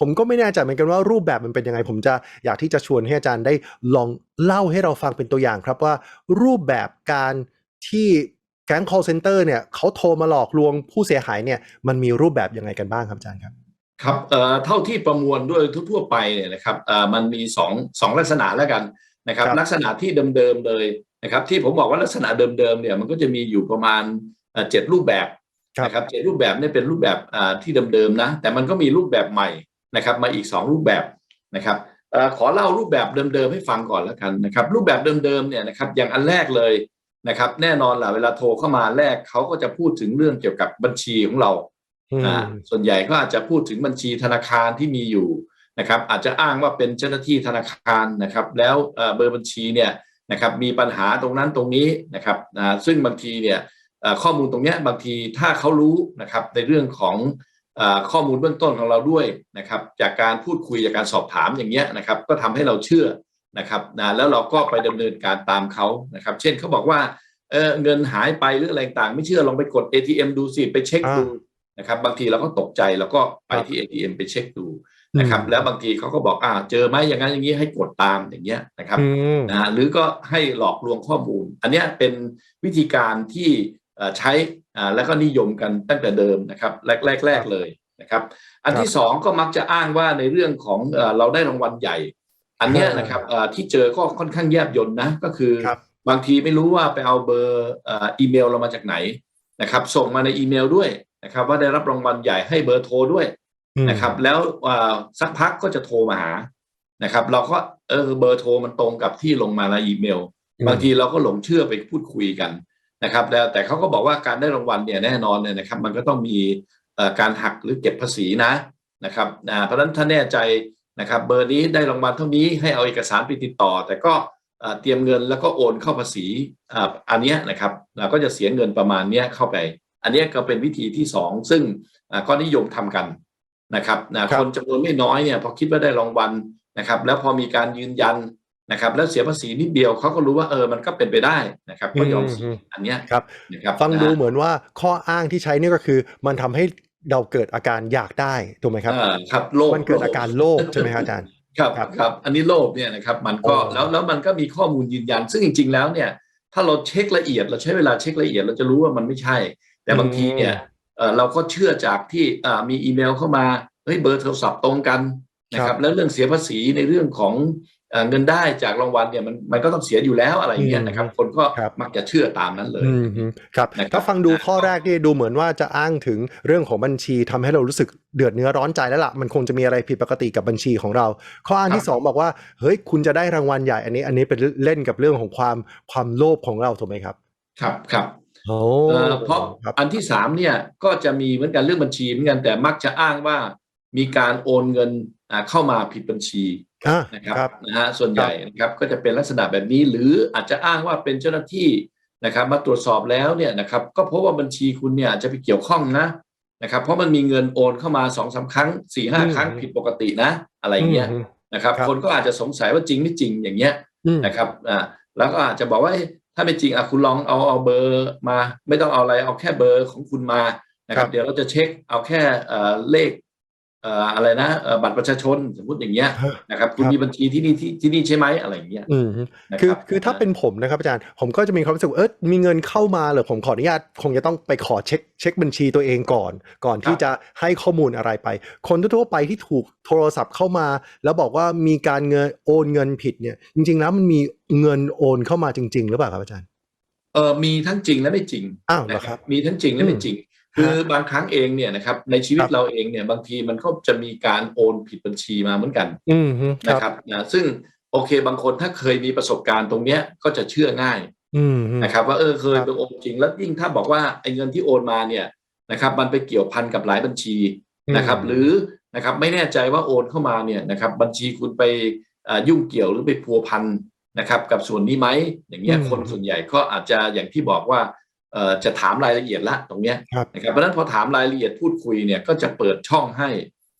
ผมก็ไม่แน่ใจเหมือนกันว่ารูปแบบมันเป็นยังไง ผมจะอยากที่จะชวนให้อาจารย์ได้ลองเล่าให้เราฟังเป็นตัวอย่างครับว่า รูปแบบการที่แก๊ง call center เนี่ยเขาโทรมาหลอกลวงผู้เสียหายเนี่ยมันมีรูปแบบยังไงกันบ้างครับอาจารย์ครับครับเอ่อเท่าที่ประมวลด้วยทั่วๆไปเนี่ยนะครับเอ่อมันมีสองสองลักษณะแล้วกันนะครับครับ ลักษณะที่เดิมๆเลยนะครับ ที่ผมบอกว่าลักษณะเดิมๆเนี่ยมันก็จะมีอยู่ประมาณเอ่อเจ็ดรูปแบบครับนะครับเจ็ดรูปแบบเนี่ยเป็นรูปแบบอ่าที่เดิมๆนะแต่มันก็มีรูปแบบใหม่ นะครับมาอีกสองรูปแบบนะครับเอ่อขอเล่ารูปแบบเดิมๆให้ฟังก่อนแล้วกันนะครับรูปแบบเดิมๆเนี่ยนะครับอย่างอันแรกเลยนะครับแน่นอนล่ะเวลาโทรเข้ามาแรกเขาก็จะพูดถึงเรื่องเกี่ยวกับบัญชีของเราอืมอ่าส่วนใหญ่ก็อาจจะพูดถึงบัญชีธนาคารที่มีอยู่นะครับอาจจะอ้างว่าเป็นเจ้าหน้าที่ธนาคารนะครับแล้วเอ่อเบอร์บัญชีเนี่ยนะครับมีปัญหาตรงนั้นตรงนี้นะครับอ่าซึ่งบางทีเนี่ยเอ่อข้อมูลตรงเนี้ยบางทีถ้าเขารู้นะครับในเรื่องของเอ่อ ข้อมูลเบื้องต้นของเราด้วยนะครับจากการพูดคุยจากการสอบถามอย่างเงี้ยนะครับก็ทำให้เราเชื่อนะครับนะแล้วเราก็ไปดำเนินการตามเขานะครับ เช่นเขาบอกว่าเออเงินหายไปหรืออะไรต่างไม่เชื่อลองไปกด ATM ดูสิไปเช็คดูนะครับ บางทีเราก็ตกใจแล้วก็ไปที่ ATM ไปเช็คดูนะครับอืมแล้วบางทีเขาก็บอกอ่าเจอไหมอย่างนั้นอย่างนี้ให้กดตามอย่างเงี้ยนะครับอืมนะฮะหรือก็ให้หลอกลวงข้อมูล อันเนี้ยเป็นวิธีการที่เอ่อ ใช้อ่าแล้วก็นิยมกันตั้งแต่เดิมนะครับแรกแรกแรกเลยนะครับอันที่สองก็มักจะอ้างว่าในเรื่องของเอ่อเราได้รางวัลใหญ่ อันเนี้ยนะครับเอ่อที่เจอก็ค่อนข้างแยบยนนะก็คือครับบางทีไม่รู้ว่าไปเอาเบอร์เอ่ออีเมลเรามาจากไหนนะครับส่งมาในอีเมลด้วยนะครับว่าได้รับรางวัลใหญ่ให้เบอร์โทรด้วยอืมนะครับแล้วเอ่อสักพักก็จะโทรมาหานะครับเราก็เออเบอร์โทรมันตรงกับที่ลงมาในอีเมลอืมบางทีเราก็หลงเชื่อไปพูดคุยกัน นะครับแล้วแต่เขาก็บอกว่าการได้รางวัลเนี่ยแน่นอนเนี่ยนะครับ มันก็ต้องมีเอ่อการหักหรือเก็บภาษีนะนะครับนะเพราะฉะนั้นถ้าแน่ใจนะครับเบอร์นี้ได้รางวัลเท่านี้ให้เอาเอกสารไปติดต่อ แต่ก็เอ่อเตรียมเงินแล้วก็โอนเข้าภาษีอ่าอันเนี้ยนะครับเราก็จะเสียเงินประมาณเนี้ยเข้าไป อันเนี้ยก็เป็นวิธีที่สองซึ่งอ่าก็นิยมทำกันนะครับนะครับคนจำนวนไม่น้อยเนี่ยพอคิดว่าได้รางวัลนะครับ แล้วพอมีการยืนยัน นะครับแล้วเสียภาษีนิดเดียวเขาก็รู้ว่าเออมันก็เป็นไปได้นะครับก็ยอมเสียอืมอันเนี้ยครับนะครับฟังดูนะฮะเหมือนว่าข้ออ้างที่ใช้เนี่ยก็คือ มันทำให้เราเกิดอาการอยากได้ถูกไหมครับอ่าครับโลภมันเกิดอาการโลภใช่ไหมครับอาจารย์ครับครับครับอันนี้โลภเนี่ยนะครับมันก็อ๋อแล้วแล้วมันก็มีข้อมูลยืนยัน ซึ่งจริง ๆ แล้วเนี่ย ถ้าเราเช็คละเอียดเราใช้เวลาเช็คละเอียดเราจะรู้ว่ามันไม่ใช่ แต่บางทีเนี่ยเอ่อเราก็เชื่อจากที่อ่ามีอีเมลเข้ามาเฮ้ยเบอร์โทรศัพท์ตรงกันนะคครัรับบแล้วเรื่องเสียภาษีในเรื่องของ เอ่อเงินได้จากรางวัลเนี่ยมันมันก็ต้องเสียอยู่แล้วอะไรอย่างเงี้ยนะครับ คนก็ครับมักจะเชื่อตามนั้นเลยอืมฮึครับนะครับถ้าฟังดูข้อแรกนี่ดูเหมือนว่าจะอ้างถึงเรื่องของบัญชีทำให้เรารู้สึกเดือดเนื้อร้อนใจแล้วล่ะมันคงจะมีอะไรผิดปกติกับบัญชีของเรา ข้ออ้างที่สองบอกว่าเฮ้ยคุณจะได้รางวัลใหญ่อันนี้ อันนี้เป็นเล่นกับเรื่องของความความโลภของเราถูกไหมครับ ครับครับโอ้เอ่อเพราะครับอันที่สามเนี่ยก็จะมีเหมือนกันเรื่องบัญชีเหมือนกันแต่มักจะอ้างว่ามีการโอนเงินอ่า เข้ามาผิดบัญชีอะนะครับครับนะฮะส่วนใหญ่นะครับก็จะเป็นลักษณะแบบนี้หรืออาจจะอ้างว่าเป็นเจ้าหน้าที่นะครับ มาตรวจสอบแล้วเนี่ยนะครับก็พบว่าบัญชีคุณเนี่ยอาจจะไปเกี่ยวข้องนะนะครับเพราะมันมีเงินโอนเข้ามาสองสาครั้งสี่ห้าอืมครั้งผิดปกตินะอะไรอย่างเงี้ยอืมนะครับครับ คนก็อาจจะสงสัยว่าจริงไม่จริงอย่างเงี้ยอืมนะครับอ่าแล้วก็อาจจะบอกว่าเอ๊ะถ้าไม่จริงอะคุณลองเอาเอาเบอร์มา ไม่ต้องเอาอะไรเอาแค่เบอร์ของคุณมานะครัครับบเดี๋ยวเราจะเช็คเอาแค่เอ่อเลขเอ่ออะไรนะเอ่อบัตรประชาชนสมมติอย่างเงี้ยนะครับคุณครับมีบัญชีที่นี่ที่ที่นี่ใช่ไหมอะไรอย่างเงี้ยอืมฮึนะคือรับคือถ้าเป็นผมนะครับอาจารย์ผมก็จะมีความรู้สึกว่าเออมีเงินเข้ามาเหรือผมขออนุญาตคงจะต้องไปขอเช็คเช็คบัญชีตัวเองก่อน ก่อนที่จะให้ข้อมูลอะไรไป คนทั่วๆไปที่ถูกโทรศัพท์เข้ามา แล้วบอกว่ามีการเงินโอนเงินผิดเนี่ย จริง ๆ แล้วมันมีเงินโอนเข้ามาจริง ๆ หรือเปล่าครับอาจารย์เออมีทั้งจริงและไม่จริงอ้าวเหรอนะคครัรับบมีทั้งจริงและไม่จริง คือบางครั้งเองเนี่ยนะครับในชีวิคตรับเราเองเนี่ยบางทีมันก็จะมีการโอนผิดบัญชีมาเหมือนกันอืมฮึนะครับนะซึ่งโอเคบางคนถ้าเคยมีประสบการณ์ตรงเนี้ยก็จะเชื่อง่ายอืมฮึนะครับ ว่าเออเคยครับไปโอนจริงแล้วยิ่งถ้าบอกว่าไอ้เงินที่โอนมาเนี่ยนะครับมันไปเกี่ยวพันกับหลายบัญชีนะครับ หรือนะครับไม่แน่ใจว่าโอนเข้ามาเนี่ยนะครับบัญชีคุณไปอ่ายุ่งเกี่ยวหรือไปพัวพันนะครับกับส่วนนี้ไหมอย่างเงี้ยอืมคนส่วนใหญ่ก็อาจจะอย่างที่บอกว่าเอ่อ จะถามรายละเอียดละตรงเนี้ยครับนะครับเพราะฉะนั้นพอถามรายละเอียดพูดคุยเนี่ยก็จะเปิดช่องให้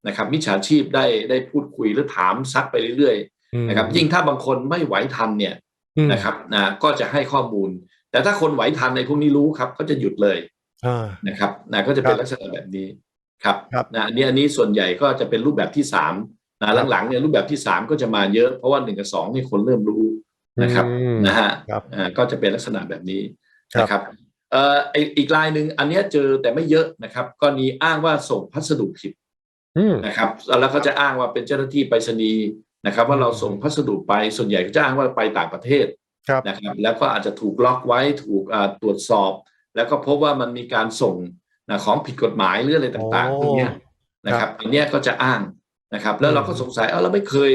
นะครับมิจฉาชีพได้ได้พูดคุยหรือถามซักไปเรื่อยๆนะครับยิ่งถ้าบางคนไม่ไหวทันเนี่ยอืมนะครับนะก็จะให้ข้อมูล แต่ถ้าคนไหวทันในพวกนี้รู้ครับก็จะหยุดเลยอ่านะครับนะก็จะเป็นครับลักษณะแบบนี้ครับครับนะอันนี้อันนี้ส่วนใหญ่ก็จะเป็นรูปแบบที่สามนะหลังๆเนี่ยรูปแบบที่สามก็จะมาเยอะเพราะว่าหนึ่งกับสองนี่คนเริ่มรู้นะครับอืมนะฮะครับอ่าก็จะเป็นลักษณะแบบนี้ครับนะครับ เอ่อไอ้อีกรายหนึ่งอันเนี้ยเจอแต่ไม่เยอะนะครับกรณีอ้างว่าส่งพัสดุผิดอืมนะครับ แล้วเขาจะอ้างว่าเป็นเจ้าหน้าที่ไปรษณีย์นะครับ ว่าเราส่งพัสดุไปส่วนใหญ่ก็จะอ้างว่าไปต่างประเทศครับนะครับ แล้วก็อาจจะถูกล็อกไว้ถูกอ่าตรวจสอบ แล้วก็พบว่ามันมีการส่งนะของผิดกฎหมายหรืออะไรต่างๆพวกเนี้ยนะครับอันเนี้ยก็จะอ้างนะครับ แล้วเราก็สงสัยเอ้าเราไม่เคย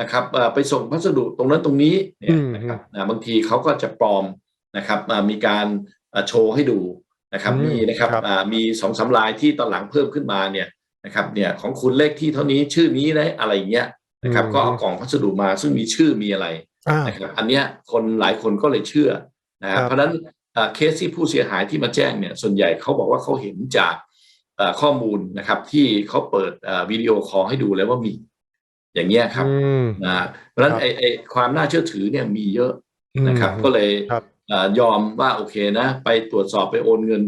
นะครับเอ่อไปส่งพัสดุตรงนั้นตรงนี้เนี่ยนะครับนะบางทีเขาก็จะปลอมนะครับอ่ามีการอ่า โชว์ให้ดูนะครับอืมมีนะครับครับอ่ามีสองสามลายที่ตอนหลังเพิ่มขึ้นมาเนี่ยนะครับเนี่ยของคุณเลขที่เท่านี้ชื่อนี้นะอะไรอย่างเงี้ยนะครับก็เอากล่องพัสดุมาซึ่งมีชื่อมีอะไรอ่านะครับอันเนี้ยคนหลายคนก็เลยเชื่อนะคครัรับบเพราะฉะนั้นเอ่อเคสที่ผู้เสียหายที่มาแจ้งเนี่ยส่วนใหญ่เขาบอกว่าเขาเห็นจากเอ่อข้อมูลนะครับที่เขาเปิดเอ่อวิดีโอคอลให้ดูแล้วว่ามีอย่างเงี้ยครับอืมนะเพราะฉะนั้นครับไอ้ไอ้ความน่าเชื่อถือเนี่ยมีเยอะนะครับอืมก็เลยครับเอ่อ ยอมว่าโอเคนะ ไปตรวจสอบไปโอนเงิน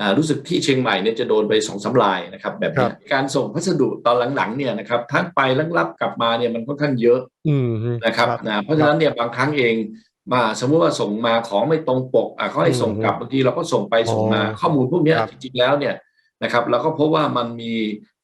อ่ารู้สึกที่เชียงใหม่เนี่ยจะโดนไปสองสามลายนะครับ แบบเนี้ยการส่งพัสดุตอนหลังๆเนี่ยนะครับทั้งไปแล้วรับกลับมาเนี่ยมันค่อนข้างเยอะอืมนะครับนะเพราะฉะนั้นเนี่ยบางครั้งเองมาสมมุติว่าส่งมาของไม่ตรงปกอะเขาให้ส่งกลับบางทีเราก็ส่งไปส่งมาอ๋อข้อมูลพวกเนี้ยครับจริงๆแล้วเนี่ยนะครับเราก็พบว่ามันมี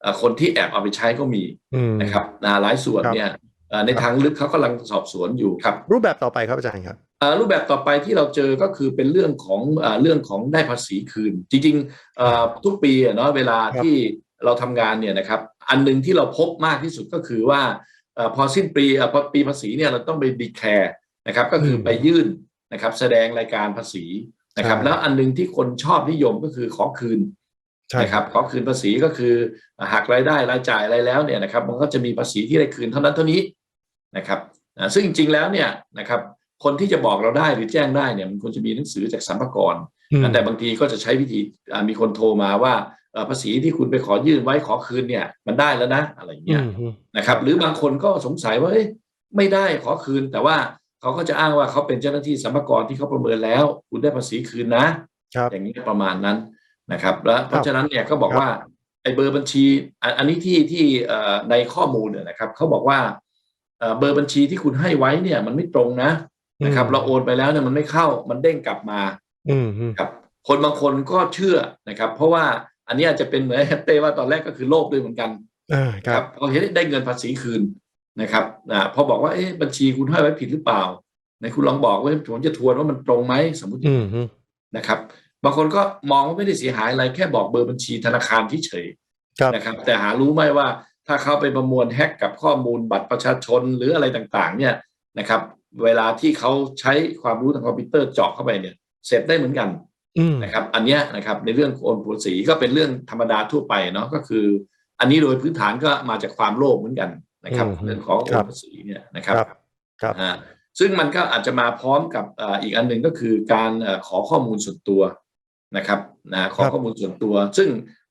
เอ่อคนที่แอบเอาไปใช้ก็มีอืมนะครับนะหลายส่วนครับเนี่ยเอ่อในทางลึกเขากำลังสอบสวนอยู่ครับ รูปแบบต่อไปครับอาจารย์ครับเอ่อ รูปแบบต่อไปที่เราเจอก็คือเป็นเรื่องของเอ่อเรื่องของได้ภาษีคืน จริงๆเอ่อทุกปีอะเนาะเวลาครับที่เราทำงานเนี่ยนะครับอันหนึ่งที่เราพบมากที่สุดก็คือว่าเอ่อพอสิ้นปีเอ่อพอปีภาษีเนี่ยเราต้องไปดีแคร์นะครับก็คือไปยื่นนะครับแสดงรายการภาษีนะครับใช่แล้วอันหนึงที่คนชอบนิยมก็คือขอคืนใช่นะครับขอคืนภาษีก็คือหักรายได้รายจ่ายอะไรแล้วเนี่ยนะครับ มันก็จะมีภาษีที่ได้คืนเท่านั้นเท่านี้นะครับอ่าซึ่งจริงๆแล้วเนี่ยนะครับ คนที่จะบอกเราได้หรือแจ้งได้เนี่ยมันควรจะมีหนังสือจากสรรพากรอืมแต่บางทีก็จะใช้วิธีอ่ามีคนโทรมาว่าเอ่อภาษีที่คุณไปขอยื่นไว้ขอคืนเนี่ย มันได้แล้วนะอะไรอย่างเงี้ยอืมนะครับ หรือบางคนก็สงสัยว่าเอ้ยไม่ได้ขอคืน แต่ว่าเขาก็จะอ้างว่าเขาเป็นเจ้าหน้าที่สรรพากรที่เขาประเมินแล้ว คุณได้ภาษีคืนนะครับอย่างนี้ประมาณนั้นนะครับ แล้วเพครัราะบฉะนั้นเนี่ยก็บอกครับว่าไอ้เบอร์บัญชี อันอันนี้ที่ที่เอ่อในข้อมูลเนี่ยนะครับเขาบอกว่าเอ่อเบอร์บัญชีที่คุณให้ไว้เนี่ย มันไม่ตรงนะ นะครับ เราโอนไปแล้วเนี่ยมันไม่เข้ามันเด้งกลับมาอืมอืมครับ คนบางคนก็เชื่อนะครับ เพราะว่าอันนี้อาจจะเป็นเหมือนเต้ว่าตอนแรกก็คือโลภด้วยเหมือนกันอ่าครับพอเห็นได้เงินภาษีคืนนะครับอ่าพอบอกว่าเอ๊ะบัญชีคุณให้ไว้ผิดหรือเปล่าไหนคุณลองบอกว่าผมจะทวนว่ามันตรงไหมสมมติอืมอืมนะครับ บางคนก็มองว่าไม่ได้เสียหายอะไรแค่บอกเบอร์บัญชีธนาคารที่เฉยครับนะครับ แต่หารู้ไหมว่าถ้าเขาไปประมวลแฮกกับข้อมูลบัตรประชาชนหรืออะไรต่างๆ เนี่ยนะครับ เวลาที่เขาใช้ความรู้ทางคอมพิวเตอร์เจาะเข้าไปเนี่ยเสร็จได้เหมือนกันอืมนะครับ อันเนี้ยนะครับในเรื่องโอนภาษีก็เป็นเรื่องธรรมดาทั่วไปเนาะก็คือ อันนี้โดยพื้นฐานก็มาจากความโลภเหมือนกันนะครับเรื่องของโอนภาษีเนี่ยนะครับครับครับอ่าซึ่งมันก็อาจจะมาพร้อมกับอ่าอีกอันหนึ่งก็คือการเอ่อขอข้อมูลส่วนตัวนะครับนะขอครับข้อมูลส่วนตัว ซึ่ง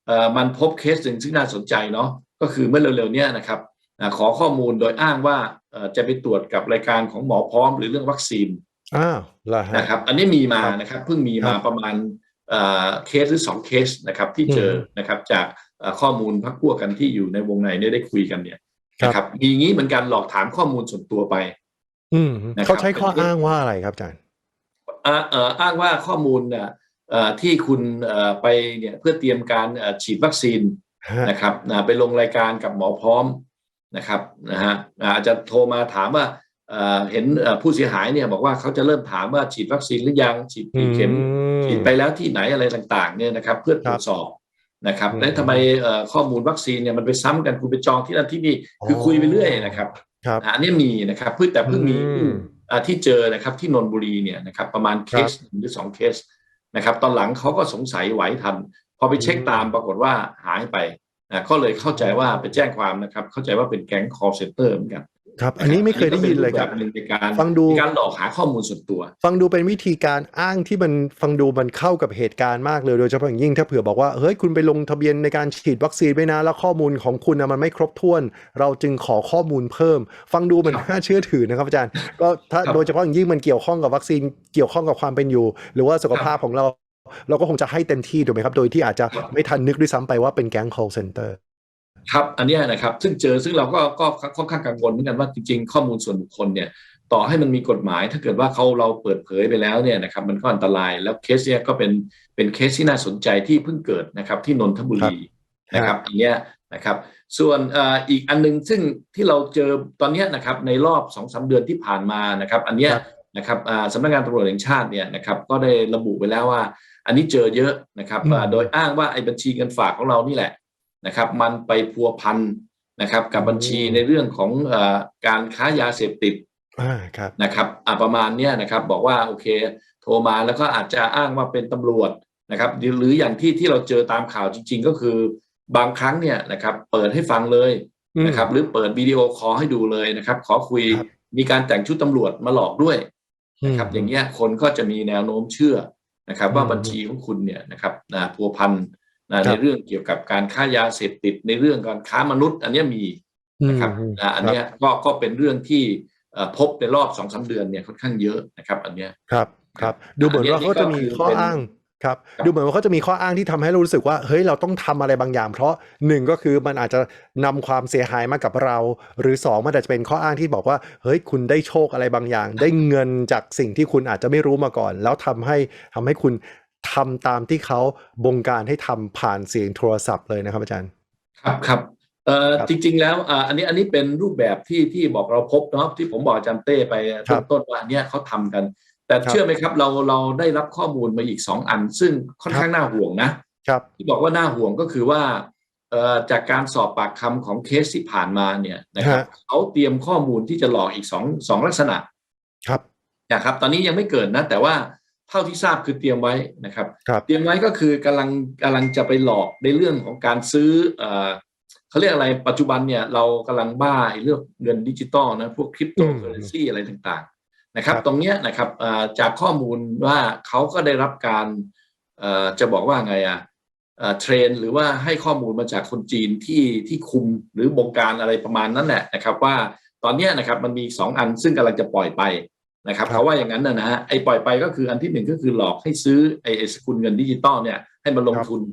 เอ่อมันพบเคสหนึ่งซึ่งน่าสนใจเนาะก็คือเมื่อเร็วๆเนี้ยนะครับอ่าขอข้อมูลโดยอ้างว่าเอ่อ จะไปตรวจกับรายการของหมอพร้อมหรือเรื่องวัคซีนอ้าวเหรอฮะนะครับ อันนี้มีมาครับนะครับเพิ่งมีมาครับประมาณเอ่อเคสหรือสองเคสนะครับที่เจอมนะครับจากเอ่อข้อมูลพักพวกกันที่อยู่ในวงในเนี่ยได้คุยกันเนี่ยครับนะครับมีอย่างนี้เหมือนกันหลอกถามข้อมูลส่วนตัวไป อืมนะครับเขาใช้ข้ออ้างว่าอะไรครับอาจารย์อ่าเอ่ออ้างว่าข้อมูลเนี่ยเอ่อที่คุณเอ่อไปเนี่ยเพื่อเตรียมการเอ่อฉีดวัคซีนฮะนะครับนะไปลงรายการกับหมอพร้อม นะครับนะฮะอ่าอาจจะโทรมาถามว่าเอ่อเห็นเอ่อผู้เสียหายเนี่ยบอกว่าเขาจะเริ่มถามว่าฉีดวัคซีนหรือยังฉีดกี่เข็มฉีดไปแล้วที่ไหนอะไรต่างๆเนี่ยนะครับเพื่อตรวจสอบนะครับอืมและทำไมเอ่อข้อมูลวัคซีนเนี่ยมันไปซ้ำกันคุณไปจองที่นั่นที่นี่คือคุยไปเรื่อยนะครับครับอันนี้มีนะครับเพิ่งแต่เพิ่งมีอืมอ่าที่เจอนะครับที่นนทบุรีเนี่ยนะครับประมาณเคครับสหนึ่งหรือสองเคสนะครับตอนหลังเขาก็สงสัยไหวทัน พอไปเช็คอืมตามปรากฏว่าหายไป นะก็เลยเข้าใจว่าไปแจ้งความนะครับ เข้าใจว่าเป็นแก๊ง call center เหมือนกันครับ อันนี้ไม่เคยได้ยินเลยครับอันนี้ก็เป็นรูปแบบหนึ่งในการฟังดูในการหลอกหาข้อมูลส่วนตัว ฟังดูเป็นวิธีการอ้างที่มันฟังดูมันเข้ากับเหตุการณ์มากเลยโดยเฉพาะอย่างยิ่งถ้าเผื่อบอกว่าเฮ้ยคุณไปลงทะเบียนในการฉีดวัคซีนไปนะแล้วข้อมูลของคุณนะมันไม่ครบถ้วน เราจึงขอข้อมูลเพิ่ม ฟังดูมันครับน่าเชื่อถือนะครับอาจารย์ ก็ถ้าครับโดยเฉพาะอย่างยิ่งมันเกี่ยวข้องกับวัคซีนเกี่ยวข้องกับความเป็นอยู่ หรือว่าสุขภาพของเรา เราก็คงจะให้เต็มที่ถูกไหมครับ โดยที่อาจจะไม่ทันนึกด้วยซ้ำไปว่าเป็นแก๊ง call center ครับอันเนี้ยนะครับซึ่งเจอซึ่งเราก็ก็ค่อนข้างกังวลเหมือนกันว่าจริงๆ ข้อมูลส่วนบุคคลเนี่ยต่อให้มันมีกฎหมาย ถ้าเกิดว่าเขาเราเปิดเผยไปแล้วเนี่ยนะครับมันก็อันตรายแล้วเคสเนี้ยก็เป็นเป็นเคสที่น่าสนใจที่เพิ่งเกิดนะครับที่นนทบุรีนะครับอันเนี้ยนะครับส่วนเอ่ออีกอันหนึงซึ่งที่เราเจอตอนเนี้ยนะครับในรอบสองสาเดือนที่ผ่านมานะครับ อันเนี้ยครับนะครับอ่าสำนักงานตำรวจแห่งชาติเนี่ยนะครับก็ได้ระบุไว้แล้วว่า อันนี้เจอเยอะนะครับอืมอ่าโดยอ้างว่าไอ้บัญชีเงินฝากของเรานี่แหละนะครับ มันไปพัวพันนะครับกับบัญชีในเรื่องของเออการค้ายาเสพติดอ่าครับนะครับอ่าประมาณเนี้ยนะครับบอกว่าโอเค โทรมาแล้วก็อาจจะอ้างว่าเป็นตำรวจนะครับหรือหรืออย่างที่ที่เราเจอตามข่าวจริง ๆ ก็คือบางครั้งเนี่ยนะครับเปิดให้ฟังเลยอืมนะครับหรือเปิดวิดีโอคอลให้ดูเลยนะครับ ขอคุยครับมีการแต่งชุดตำรวจมาหลอกด้วยนะครับอย่างเงี้ยคนก็จะมีแนวโน้มเชื่อ นะครับ ว่าอืมบัญชีของคุณเนี่ยนะครับนะพัวพันนะครัในบเรื่องเกี่ยวกับการค้ายาเสพติดในเรื่องการค้ามนุษย์ อันเนี้ยมีนะครับอืมนะอันเนี้ยก็ก็เป็นเรื่องที่เอ่อพบในรอบสองสาเดือนเนี่ยค่อนข้างเยอะนะครับ อันเนี้ยครับครับ ดูเหมือนว่าเขาจะมีข้ออ้าง ครับครับดูเหมือนว่าเขาจะมีข้ออ้างที่ทำให้เรารู้สึกว่าเฮ้ยเราต้องทำอะไรบางอย่าง เพราะหนึ่งก็คือมันอาจจะนำความเสียหายมากับเรา หรือสองมันอาจจะเป็นข้ออ้างที่บอกว่าเฮ้ยคุณได้โชคอะไรบางอย่าง ได้เงินจากสิ่งที่คุณอาจจะไม่รู้มาก่อน แล้วทำให้ทำให้คุณทำตามที่เขาบงการให้ทำผ่านเสียงโทรศัพท์เลยนะครับอาจารย์ ครับครับเอ่อครับจริง ๆ แล้วอ่าอันนี้อันนี้เป็นรูปแบบที่ที่บอกเราพบเนาะที่ผมบอกอาจารย์เต้ไปครับต้นๆว่าอันเนี้ยเขาทำกัน แต่ครับเชื่อไหมครับเราเราได้รับข้อมูลมาอีกสองอัน ซึ่งค่อนข้างน่าห่วงนะครับที่บอกว่าน่าห่วงก็คือว่าเอ่อจากการสอบปากคำของเคสที่ผ่านมาเนี่ยนะครับฮะเขาเตรียมข้อมูลที่จะหลอกอีกสองสองลักษณะครับนะครับ ตอนนี้ยังไม่เกิดนะ แต่ว่าเท่าที่ทราบคือเตรียมไว้นะครับครับเตรียมไว้ก็คือกำลังกำลังจะไปหลอกในเรื่องของการซื้อเอ่อเขาเรียกอะไรปัจจุบันเนี่ยเรากำลังบ้าไอ้เรื่องเงินดิจิตอลนะพวกคริปโตเคอเรนซีอะไรต่างๆ นะครับครับ ตรงเนี้ยนะครับเอ่อจากข้อมูลว่าเขาก็ได้รับการเอ่อจะบอกว่าไงอะเอ่อเทรนหรือว่าให้ข้อมูลมาจากคนจีนที่ที่คุมหรือบงการอะไรประมาณนั้นแหละนะครับ ว่าตอนเนี้ยนะครับมันมีสองอันซึ่งกำลังจะปล่อยไปนะครับครับเขาว่าอย่างนั้นนะนะฮะไอ้ปล่อยไปก็คืออันที่หนึ่งก็คือหลอกให้ซื้อไอ้ไอ้สกุลเงินดิจิตอลเนี่ยให้มาลงครับทุน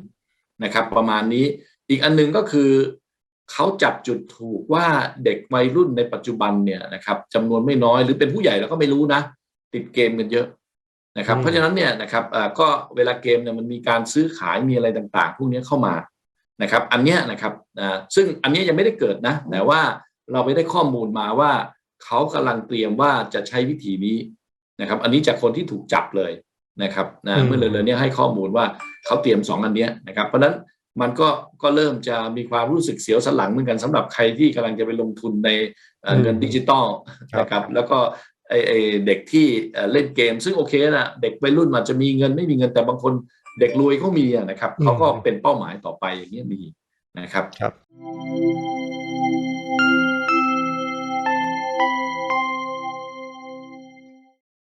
นะครับ ประมาณนี้อีกอันหนึ่งก็คือ เขาจับจุดถูกว่าเด็กวัยรุ่นในปัจจุบันเนี่ยนะครับจำนวนไม่น้อยหรือเป็นผู้ใหญ่เราก็ไม่รู้นะ ติดเกมกันเยอะนะครับอืมเพราะฉะนั้นเนี่ยนะครับเอ่อก็เวลาเกมเนี่ยมันมีการซื้อขายมีอะไรต่างๆ พวกนี้เข้ามานะครับ อันเนี้ยนะครับอ่าซึ่งอันเนี้ยยังไม่ได้เกิดนะ แต่ว่าเราไปได้ข้อมูลมาว่าเขากำลังเตรียมว่าจะใช้วิธีนี้นะครับ อันนี้จากคนที่ถูกจับเลยนะครับนะอืมเมื่อเร็วๆเนี้ให้ข้อมูลว่าเขาเตรียมสองอันเนี้ยนะครับ เพราะฉะนั้น มันก็ก็เริ่มจะมีความรู้สึกเสียวสันหลังเหมือนกันสำหรับใครที่กำลังจะไปลงทุนในเอ่อเงินดิจิตอลครับนะครับแล้วก็ไอไอเด็กที่เอ่อเล่นเกม ซึ่งโอเคนะเด็กวัยรุ่นอาจจะมีเงินไม่มีเงินแต่บางคนเด็กรวยเขามีอะนะครับเขาก็เป็นเป้าหมายต่อไปอย่างนี้ยมีนะครับครับ